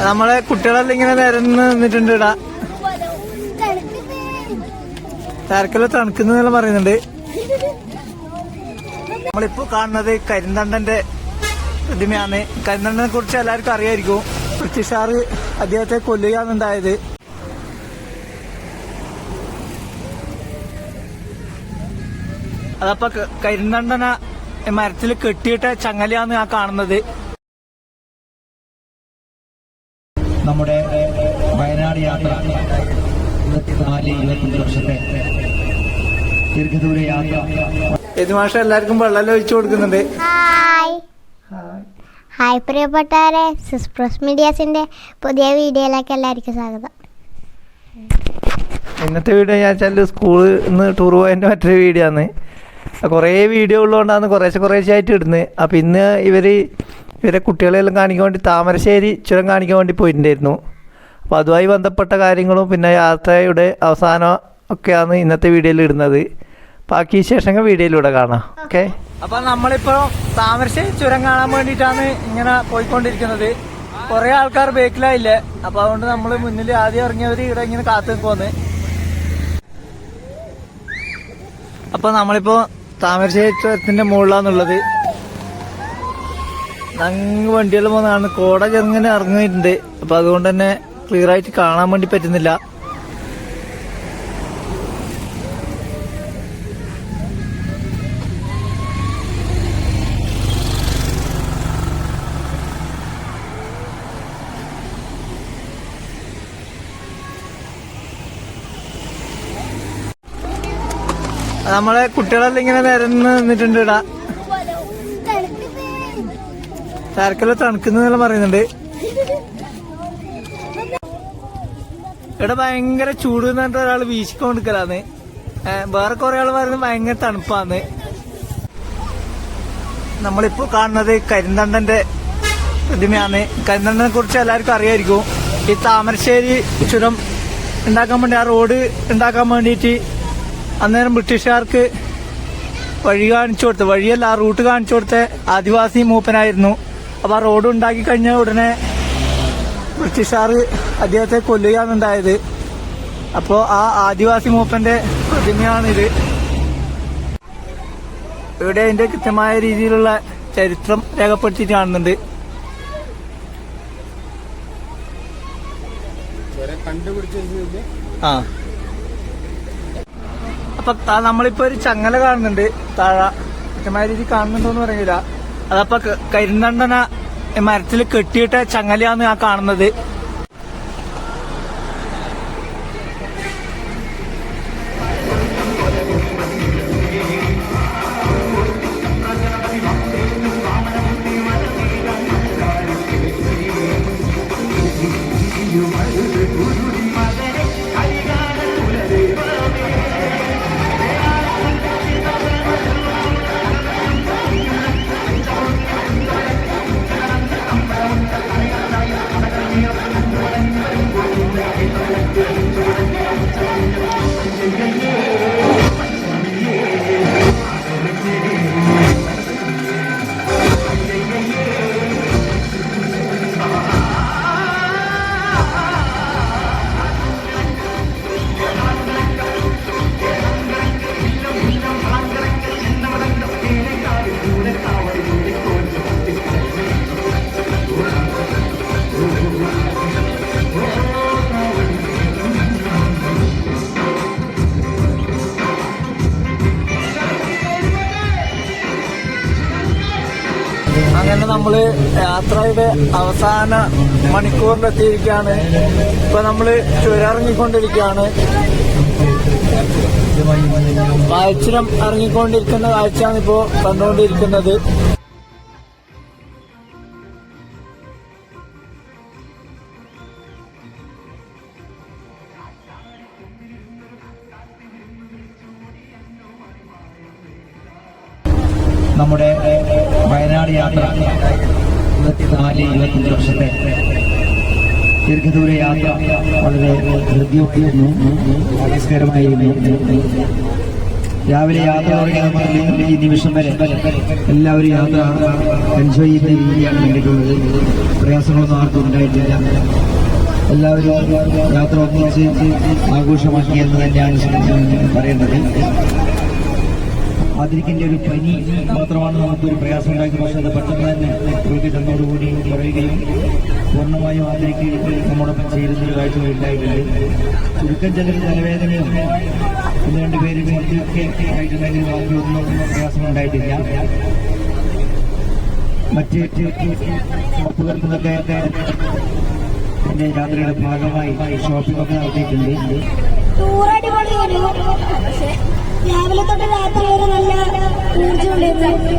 നമ്മളെ കുട്ടികളെല്ലാം ഇങ്ങനെ നിരന്ന് നിന്നിട്ടുണ്ട് ഇടാ തിരക്കല്ല തണുക്കുന്നെല്ലാം പറയുന്നുണ്ട്. നമ്മളിപ്പോ കാണുന്നത് കരിന്തണ്ടന്റെ പ്രതിമയാണ്. കരിന്തണ്ടനെ കുറിച്ച് എല്ലാവർക്കും അറിയായിരിക്കും. ബ്രിട്ടീഷുകാർ അദ്ദേഹത്തെ കൊല്ലുകയാണുണ്ടായത് അതപ്പോ കരിന്തണ്ടന മരത്തിൽ കെട്ടിയിട്ട ചങ്ങലയാണ് ആ കാണുന്നത്. നമ്മുടെ വയനാട് യാത്ര ഇരുപത്തിനാല് ഇരുപത്തഞ്ച് വർഷത്തെ ദീർഘദൂര യാത്ര. യജമാഷ എല്ലാവർക്കും വെള്ളം ഒഴിച്ചു കൊടുക്കുന്നുണ്ട്. ഹായ് ഹായ് പ്രിയപ്പെട്ടവരെ. സിസ്പ്രസ് മീഡിയാസിന്റെ പുതിയ വീഡിയോയിലേക്ക് എല്ലാവർക്കും സ്വാഗതം. ഇന്നത്തെ വീഡിയോ ഞാൻ വെച്ചാൽ സ്കൂളിൽ നിന്ന് ടൂർ പോയതിന്റെ മറ്റൊരു വീഡിയോ ആണ്. കുറേ വീഡിയോ ഉള്ളതുകൊണ്ടാണ് കുറേശ്ശെ കുറേശ്ശെ ആയിട്ട് ഇടുന്നത്. അപ്പം ഇന്ന് ഇവർ ഇവരെ കുട്ടികളെല്ലാം കാണിക്കാൻ വേണ്ടി താമരശ്ശേരി ചുരം കാണിക്കാൻ വേണ്ടി പോയിട്ടുണ്ടായിരുന്നു. അപ്പോൾ അതുമായി ബന്ധപ്പെട്ട കാര്യങ്ങളും പിന്നെ യാത്രയുടെ അവസാനം ഒക്കെയാണ് ഇന്നത്തെ വീഡിയോയിൽ ഇടുന്നത്. ബാക്കി വിശേഷങ്ങൾ വീഡിയോയിലൂടെ കാണാം. ഓക്കെ? അപ്പോൾ നമ്മളിപ്പോ താമരശ്ശേരി ചുരം കാണാൻ വേണ്ടിയിട്ടാണ് ഇങ്ങനെ പോയിക്കൊണ്ടിരിക്കുന്നത്. കുറേ ആൾക്കാർ ബേക്കിലായില്ലേ. അപ്പോൾ അതുകൊണ്ട് നമ്മൾ മുന്നിൽ ആദ്യം ഇറങ്ങിയവർ ഇവിടെ ഇങ്ങനെ കാത്തു നിൽക്കുമെന്ന് അപ്പൊ നമ്മളിപ്പോ താമരശ്ശേരി ചുരത്തിന്റെ മുകളിലാന്നുള്ളത്. അങ്ങ് വണ്ടികൾ പോകുന്നതാണ് കോട ചെറുങ്ങനെ ഇറങ്ങിയിട്ടുണ്ട്. അപ്പൊ അതുകൊണ്ട് തന്നെ ക്ലിയർ ആയിട്ട് കാണാൻ വേണ്ടി പറ്റുന്നില്ല. നമ്മളെ കുട്ടികളെല്ലാം ഇങ്ങനെ നിരന്ന് നിന്നിട്ടുണ്ട് ഇടാ ചരക്കെല്ലാം തണുക്കുന്നെല്ലാം പറയുന്നുണ്ട്. ഇവിടെ ഭയങ്കര ചൂട് എന്ന് പറഞ്ഞിട്ട് ഒരാൾ വീശിക്കൊണ്ടിരിക്കലാന്ന് വേറെ കുറെ ആൾ പറയുന്നത് ഭയങ്കര തണുപ്പാന്ന്. നമ്മളിപ്പോ കാണുന്നത് കരിന്തണ്ടന്റെ പ്രതിമയാണ്. കരിന്തണ്ടനെ കുറിച്ച് എല്ലാവർക്കും അറിയായിരിക്കും. ഈ താമരശ്ശേരി ചുരം ഉണ്ടാക്കാൻ വേണ്ടി ആ റോഡ് ഉണ്ടാക്കാൻ വേണ്ടിയിട്ട് അന്നേരം ബ്രിട്ടീഷുകാർക്ക് വഴി കാണിച്ചു കൊടുത്ത വഴിയല്ല ആ റൂട്ട് കാണിച്ചു കൊടുത്ത ആദിവാസി മൂപ്പനായിരുന്നു. അപ്പൊ ആ റോഡ് ഉണ്ടാക്കി കഴിഞ്ഞ ഉടനെ ബ്രിട്ടീഷുകാർ അദ്ദേഹത്തെ കൊല്ലുകയാണുണ്ടായത് അപ്പോ ആ ആദിവാസി മൂപ്പന്റെ പ്രതിമയാണിത്. ഇവിടെ അതിന്റെ കൃത്യമായ രീതിയിലുള്ള ചരിത്രം രേഖപ്പെടുത്തിട്ട് കാണുന്നുണ്ട്. ആ. അപ്പൊ നമ്മളിപ്പോ ഒരു ചങ്ങല കാണുന്നുണ്ട്. താഴ കൃത്യമായ രീതി കാണുന്നുണ്ടോന്ന് അറിയില്ല അതപ്പൊ കരിന്തണ്ടന മരത്തിൽ കെട്ടിയിട്ട ചങ്ങലയാണ് ആ കാണുന്നത്. അങ്ങനെ നമ്മൾ യാത്രയുടെ അവസാന മണിക്കൂറിലെത്തിയിരിക്കുകയാണ്. ഇപ്പൊ നമ്മൾ ചുരറങ്ങിക്കൊണ്ടിരിക്കുകയാണ് കാഴ്ചരം ഇറങ്ങിക്കൊണ്ടിരിക്കുന്ന കാഴ്ചയാണ് ഇപ്പോ കണ്ടുകൊണ്ടിരിക്കുന്നത് നമ്മുടെ വയനാട് യാത്ര ഇരുപത്തിനാല് ഇരുപത്തഞ്ച് വർഷത്തെ ദീർഘദൂര യാത്ര വളരെ ഹൃദ്യമായിരുന്നു ആവിഷ്കരമായിരുന്നു രാവിലെ യാത്ര തുടങ്ങിയ ഈ നിമിഷം വരെ എല്ലാവരും യാത്ര എൻജോയ് ചെയ്യുന്ന രീതിയാണ് കണ്ടിട്ടുള്ളത് പ്രയാസങ്ങളൊന്നും ആർക്കും ഉണ്ടായിട്ടില്ല. എല്ലാവരും യാത്ര ഒന്നിച്ച് ആഘോഷമാക്കി എന്ന് തന്നെയാണ് പറയേണ്ടത്. അതിരിക്കിന്റെ ഒരു പനി മാത്രമാണ് നമുക്കൊരു പ്രയാസം ഉണ്ടാക്കി പക്ഷെ അത് പെട്ടെന്ന് തന്നെ രോഗി തന്നോടുകൂടി കുറയുകയും പൂർണമായും അതിലേക്ക് നമ്മോടൊപ്പം ചേരുന്നൊരു കാഴ്ച ഉണ്ടായിട്ടുണ്ട്. ചുരുക്കം ചിലർ തലവേദനയും ഒന്ന് രണ്ട് പേര് ഒക്കെ ആയിട്ടുണ്ടെങ്കിൽ ബാക്കിയൊന്നും പ്രയാസം ഉണ്ടായിട്ടില്ല. മറ്റ് ഷോപ്പുകൾക്കൊക്കെ എന്റെ യാത്രയുടെ ഭാഗമായി ഷോപ്പിംഗ് ഒക്കെ നടത്തിയിട്ടുണ്ട്. രാവിലെ തൊട്ട് രാത്രി വരെ നല്ല ഊർജമുണ്ടായിരുന്നു.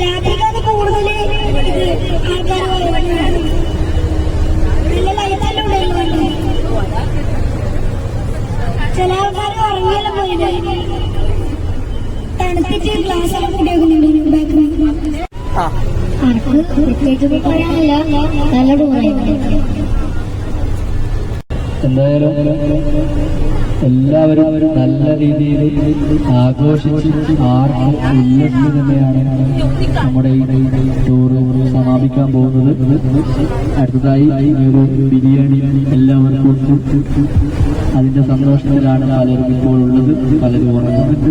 രാത്രിക്കാണ് കൂടുതൽ ആൾക്കാർ നല്ല ലൈറ്റെല്ലാം ഉണ്ടായിരുന്നു. ചില ആൾക്കാർ ഉറങ്ങിയെല്ലാം പോയത് തണുത്തിട്ട് ഗ്ലാസ് എല്ലാം കൂടി വെക്കുന്നുണ്ട് ബാക്കിൽ ആർക്ക് പ്രത്യേകിച്ച് എന്തായാലും എല്ലാവരും നല്ല രീതിയിൽ ആഘോഷിച്ച് ആർക്കും ഇല്ലെങ്കിൽ തന്നെയാണ് നമ്മുടെ ഈ ടൂറ് സമാപിക്കാൻ പോകുന്നത്. അടുത്തതായി ഒരു ബിരിയാണി എല്ലാവർക്കും അതിന്റെ സന്തോഷത്തിലാണ് പലരും ഇപ്പോൾ ഉള്ളത്. പലരും ഉറങ്ങുന്നുണ്ട്.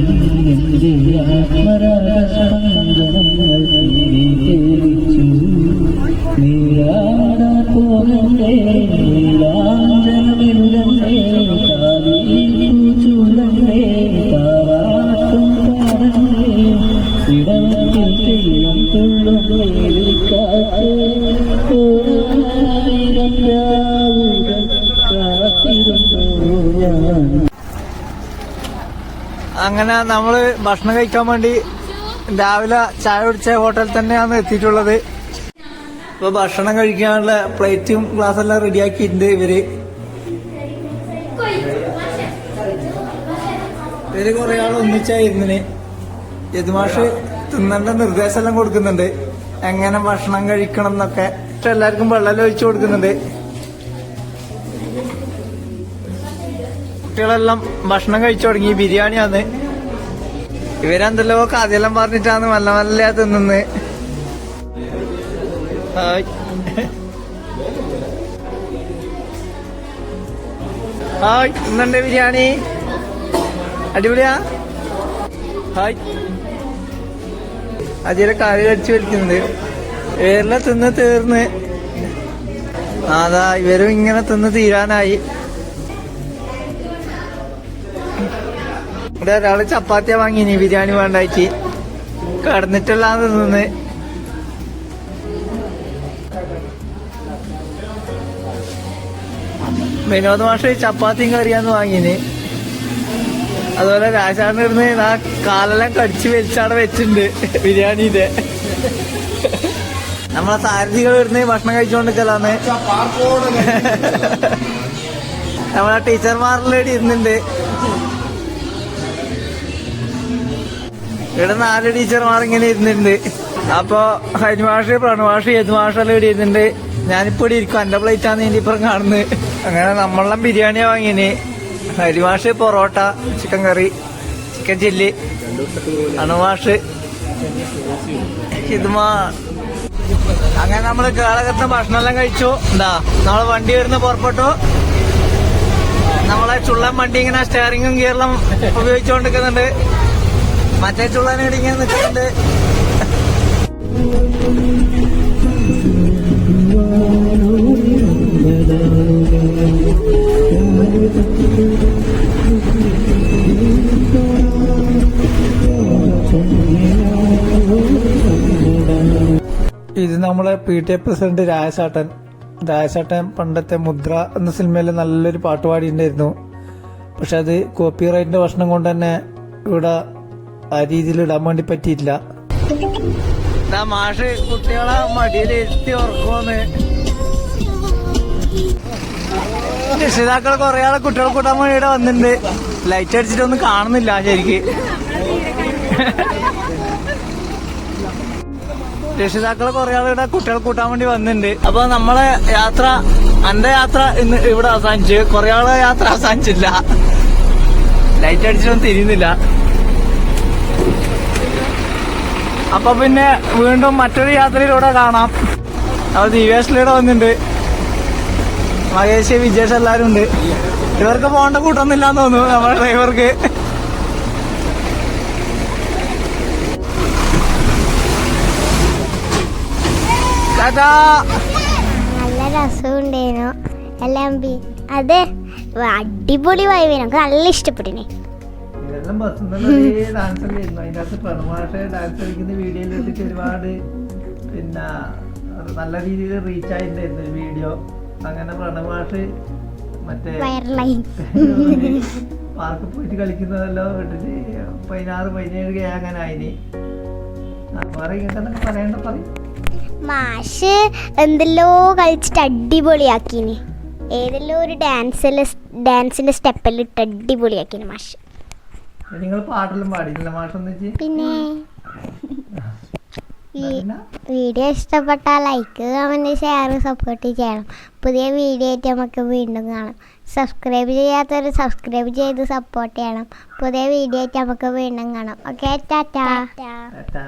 അങ്ങനെ നമ്മൾ ഭക്ഷണം കഴിക്കാൻ വേണ്ടി രാവിലെ ചായ കുടിച്ച ഹോട്ടലിൽ തന്നെയാണ് എത്തിയിട്ടുള്ളത്. ഇപ്പൊ ഭക്ഷണം കഴിക്കാനുള്ള പ്ലേറ്റും ഗ്ലാസ് എല്ലാം റെഡിയാക്കിയിട്ടുണ്ട് ഇവർ. ഇവർ കുറെ ആൾ ഒന്നിച്ചായിരുന്നിന്. യജമാഷ് തിന്നേണ്ട നിർദ്ദേശം എല്ലാം കൊടുക്കുന്നുണ്ട്. എങ്ങനെ ഭക്ഷണം കഴിക്കണം എന്നൊക്കെ. എല്ലാവർക്കും വെള്ളം ഒഴിച്ചു കൊടുക്കുന്നുണ്ട്. കുട്ടികളെല്ലാം ഭക്ഷണം കഴിച്ചു തുടങ്ങി. ബിരിയാണിയാന്ന് ഇവരെന്തല്ലോ കഥയെല്ലാം പറഞ്ഞിട്ടാണ് നല്ല നല്ല തിന്നുന്നത് ഹായ്. ഇന്നുണ്ട് ബിരിയാണി? അടിപൊളിയാ? ഹായ്. അജിയുടെ കറി കടിച്ചു വലിക്കുന്നുണ്ട്. ഇവരെല്ലാം തിന്ന് തീർന്ന്. അതാ ഇവരും ഇങ്ങനെ തിന്ന് തീരാനായി. ഇവിടെ ഒരാൾ വാങ്ങി വാങ്ങിനി ബിരിയാണി വേണ്ടായിട്ട് കടന്നിട്ടുള്ളാന്ന് നിന്ന് വിനോദ് മാഷ് ചപ്പാത്തിയും കറിയാന്ന് വാങ്ങിന്. അതുപോലെ ഇരുന്ന് ആ കാലെല്ലാം കടിച്ച് വെച്ചിണ്ട് ബിരിയാണി ബിരിയാണിന്റെ നമ്മളെ സാരഥികൾ ഇരുന്ന് ഭക്ഷണം കഴിച്ചുകൊണ്ടിരിക്കലാന്ന്. നമ്മളെ ടീച്ചർമാരിലേടി ഇരുന്നുണ്ട്. ഇവിടെ നാല് ടീച്ചർമാർ ഇങ്ങനെ ഇരുന്നുണ്ട് അപ്പൊ ഹരിമാഷ് പ്രണമാഷ് യദുമാഷെല്ലാം ഇവിടെ ഇരുന്നുണ്ട് ഞാനിപ്പോ ഇവിടെ ഇരിക്കും. എന്റെ പ്ലേറ്റ് ആണ് ഇതിന്റെ ഇപ്പുറം കാണുന്നത്. അങ്ങനെ നമ്മളെല്ലാം ബിരിയാണി വാങ്ങിന് ഹരിമാഷ് parotta chicken curry chicken chilli അണുമാഷ് ഇതുമാ അങ്ങനെ നമ്മൾ കേളകത്ത് ഭക്ഷണമെല്ലാം കഴിച്ചു. എന്താ നമ്മളെ വണ്ടി വരുന്ന പുറപ്പെട്ടു. നമ്മളെ ചുള്ളൻ വണ്ടി ഇങ്ങനെ സ്റ്റിയറിംഗും ഗിയറിലും ഉപയോഗിച്ചുകൊണ്ടിരിക്കുന്നുണ്ട്. മറ്റേ ചുള്ളാനെ ഇടിക്കാൻ നിൽക്കുന്നുണ്ട്. ഇത് നമ്മളെ പി ടി എ പ്രസിഡന്റ് രാജശാട്ടൻ രാജശാട്ടൻ പണ്ടത്തെ മുദ്ര എന്ന സിനിമയിൽ നല്ലൊരു പാട്ട് പക്ഷെ അത് കോപ്പി റൈറ്റിന്റെ പ്രശ്നം കൊണ്ട് തന്നെ ഇവിടെ ആ രീതിയിൽ ഇടാൻ വേണ്ടി പറ്റിയില്ല മാഷ് കുട്ടികളെ മടിയിൽ എത്തി ഉറക്കുമെന്ന് രക്ഷിതാക്കൾ കുറെ ആളെ കുട്ടികളെ കൂട്ടാൻ വേണ്ടി ഇവിടെ വന്നിട്ടുണ്ട്. ലൈറ്റ് അടിച്ചിട്ടൊന്നും കാണുന്നില്ല ശരിക്ക്. രക്ഷിതാക്കൾ കുറെ ആൾ ഇവിടെ കുട്ടികളെ കൂട്ടാൻ വേണ്ടി വന്നിട്ടുണ്ട്. അപ്പൊ നമ്മളെ യാത്ര എന്റെ യാത്ര ഇന്ന് ഇവിടെ അവസാനിച്ചു. കുറെ ആളെ യാത്ര അവസാനിച്ചില്ല. ലൈറ്റ് അടിച്ചിട്ടൊന്നും തിരിയുന്നില്ല. അപ്പൊ പിന്നെ വീണ്ടും മറ്റൊരു യാത്രയിലൂടെ കാണാം. അപ്പൊ ദിവ്യാസിലൂടെ വന്നിട്ടുണ്ട് മഹേഷ് വിജേഷ് എല്ലാരും ഉണ്ട്. ഇവർക്ക് പോകേണ്ട കൂട്ടൊന്നുമില്ല എന്ന് തോന്നുന്നു നമ്മുടെ ഡ്രൈവർക്ക്. നല്ല രസമുണ്ടേനോ എല്ലാം അതെ അടിപൊളി വൈവിനെ നല്ല ഇഷ്ടപ്പെട്ടിനെ. ഇതെല്ലാം ബസ് ഡാൻസ് അല്ലായിരുന്നു അതിന്റെ അകത്ത് പ്രണമാഷ ഡാൻസ് കളിക്കുന്ന വീഡിയോയിൽ വെച്ചിട്ട് ഒരുപാട് പിന്നെ നല്ല രീതിയിൽ റീച്ച് ആയിട്ടുണ്ടായിരുന്നു ഒരു വീഡിയോ അങ്ങനെ പ്രണമാഷ് മറ്റേ പാർക്കിൽ പോയിട്ട് കളിക്കുന്നതെല്ലാം വിട്ടിട്ട് പതിനാറ് പതിനേഴ് കെ അങ്ങനെ ആയിന്. വേറെ ഇങ്ങനത്തെ പറയണ്ട പറയും. മാഷ് എന്തെല്ലോ കളിച്ചിട്ട് അടിപൊളിയാക്കിന്. ഏതെല്ലോ ഒരു ഡാൻസ് ഡാൻസിന്റെ സ്റ്റെപ്പിൽ ഇട്ട് അടിപൊളിയാക്കീന് മാഷ്. നിങ്ങൾ പാട്ടെല്ലാം പാടിയില്ല മാഷെന്ന് വെച്ച് പിന്നെ ഈ വീഡിയോ ഇഷ്ടപ്പെട്ടാൽ ലൈക്ക് കമന്റ് ഷെയർ സപ്പോർട്ട് ചെയ്യണം. പുതിയ വീഡിയോ ആയിട്ട് നമുക്ക് വീണ്ടും കാണാം. സബ്സ്ക്രൈബ് ചെയ്യാത്തവർ സബ്സ്ക്രൈബ് ചെയ്ത് സപ്പോർട്ട് ചെയ്യണം. പുതിയ വീഡിയോ ആയിട്ട് നമുക്ക് വീണ്ടും കാണാം. Okay tata. ടാറ്റാ.